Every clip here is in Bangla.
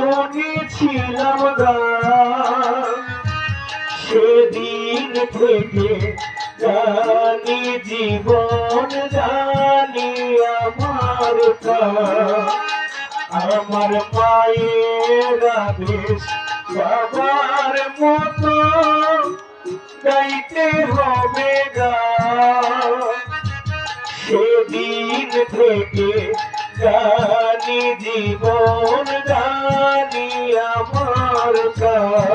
শুনেছিলাম সেদিন থেকে জানি, জীবন জানি আমার। আমার মায়ের আদেশ বাবার মতো গাইতে হবে সেদিন থেকে জানি জীবন জানি আমার প্রাণ।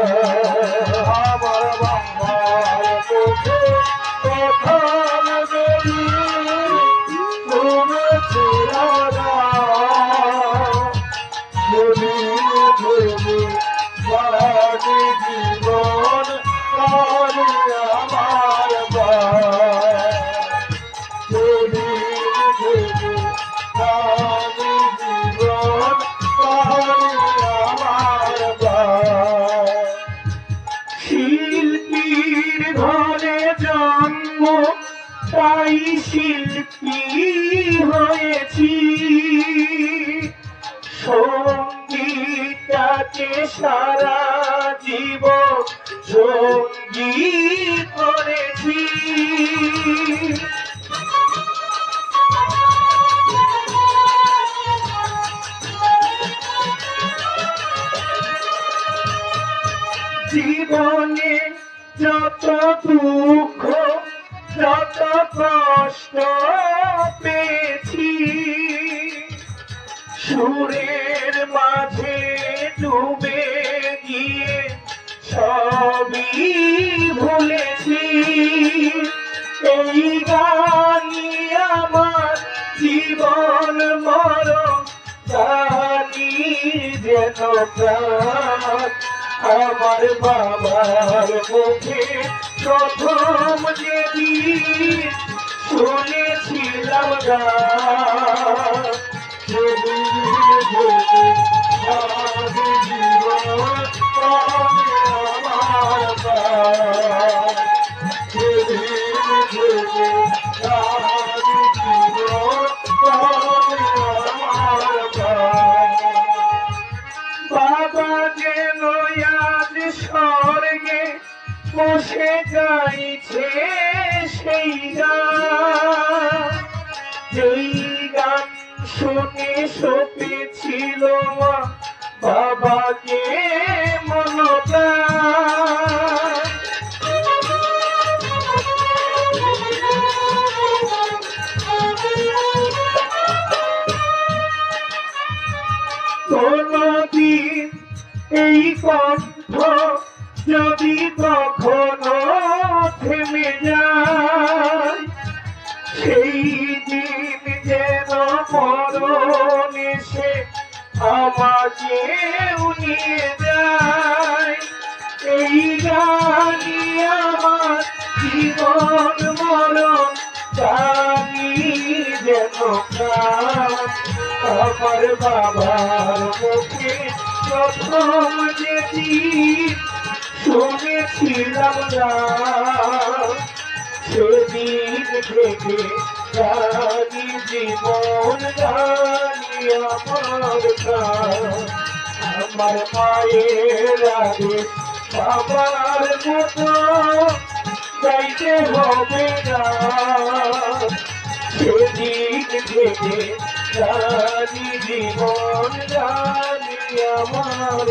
তাই শিল্পী হয়েছি। সঙ্গীতটাকে সারা জীবন সংগীত করেছি। জীবনে যত দুঃখ যত কষ্ট পেয়েছি, সুরের মাঝে ডুবে গিয়ে সবই ভুলেছি। এই গানি আমার জীবন মরণ, জানি যেন প্রাণ আমার বাবার মুখে প্রথম যেদিন শুনেছিলাম গান। গাইছে সেই গান। যেই গান শুনে সপেছিল বাবাকে মনটা কোনদিন এই কণ্ঠ যদি কখনো থেমে যায়। সেই দিন যেন মরণ এসে আমাকে নিয়ে যায়। এই গানি আমার জীবন মরণ জানি যেন আমার বাবার মুখে প্রথম যেদিন শুনেছিলাম গান সেদিন থেকে জানি জীবন জানি আমার। আমার মায়ের আগে বাবার মতো গাইতে হবে না সেদিন থেকে জানি জীবন জানি আমার।